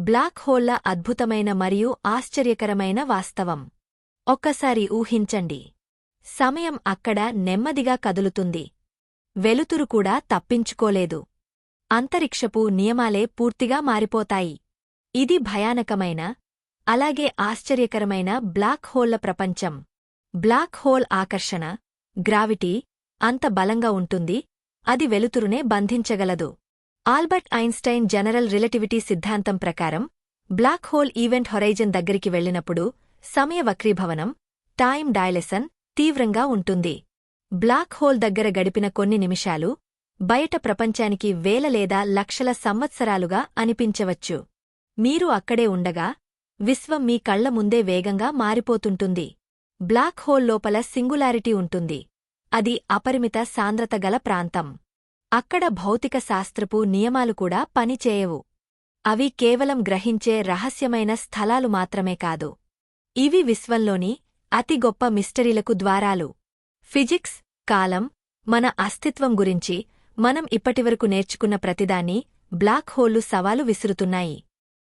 Black హోళ్ళ అద్భుతమైన మరియు ఆశ్చర్యకరమైన వాస్తవం. ఒక్కసారి ఊహించండి. సమయం అక్కడ నెమ్మదిగా కదులుతుంది. వెలుతురు కూడా తప్పించుకోలేదు. అంతరిక్షపు నియమాలే పూర్తిగా మారిపోతాయి. ఇది భయానకమైన అలాగే ఆశ్చర్యకరమైన బ్లాక్ హోళ్ళ ప్రపంచం. బ్లాక్ హోల్ ఆకర్షణ గ్రావిటీ అంత బలంగా ఉంటుంది అది వెలుతురునే బంధించగలదు. ఆల్బర్ట్ ఐన్స్టైన్ జనరల్ రిలేటివిటీ సిద్ధాంతం ప్రకారం బ్లాక్ హోల్ ఈవెంట్ హొరైజన్ దగ్గరికి వెళ్ళినప్పుడు సమయ వక్రీభవనం టైం డైలెసన్ తీవ్రంగా ఉంటుంది. బ్లాక్ హోల్ దగ్గర గడిపిన కొన్ని నిమిషాలు బయట ప్రపంచానికి వేల లేదా లక్షల సంవత్సరాలుగా అనిపించవచ్చు. మీరు అక్కడే ఉండగా విశ్వం మీ కళ్ళ ముందే వేగంగా మారిపోతుంటుంది. బ్లాక్ హోల్ లోపల సింగులారిటీ ఉంటుంది. అది అపరిమిత సాంద్రత గల ప్రాంతం. అక్కడ భౌతిక శాస్త్రపు నియమాలు కూడా పనిచేయవు. అవి కేవలం గ్రహించే రహస్యమైన స్థలాలు మాత్రమే కాదు. ఇవి విశ్వంలోని అతి గొప్ప మిస్టరీలకు ద్వారాలు. ఫిజిక్స్ కాలం మన అస్తిత్వం గురించి మనం ఇప్పటివరకు నేర్చుకున్న ప్రతిదాన్ని బ్లాక్ హోళ్ళు సవాలు విసురుతున్నాయి.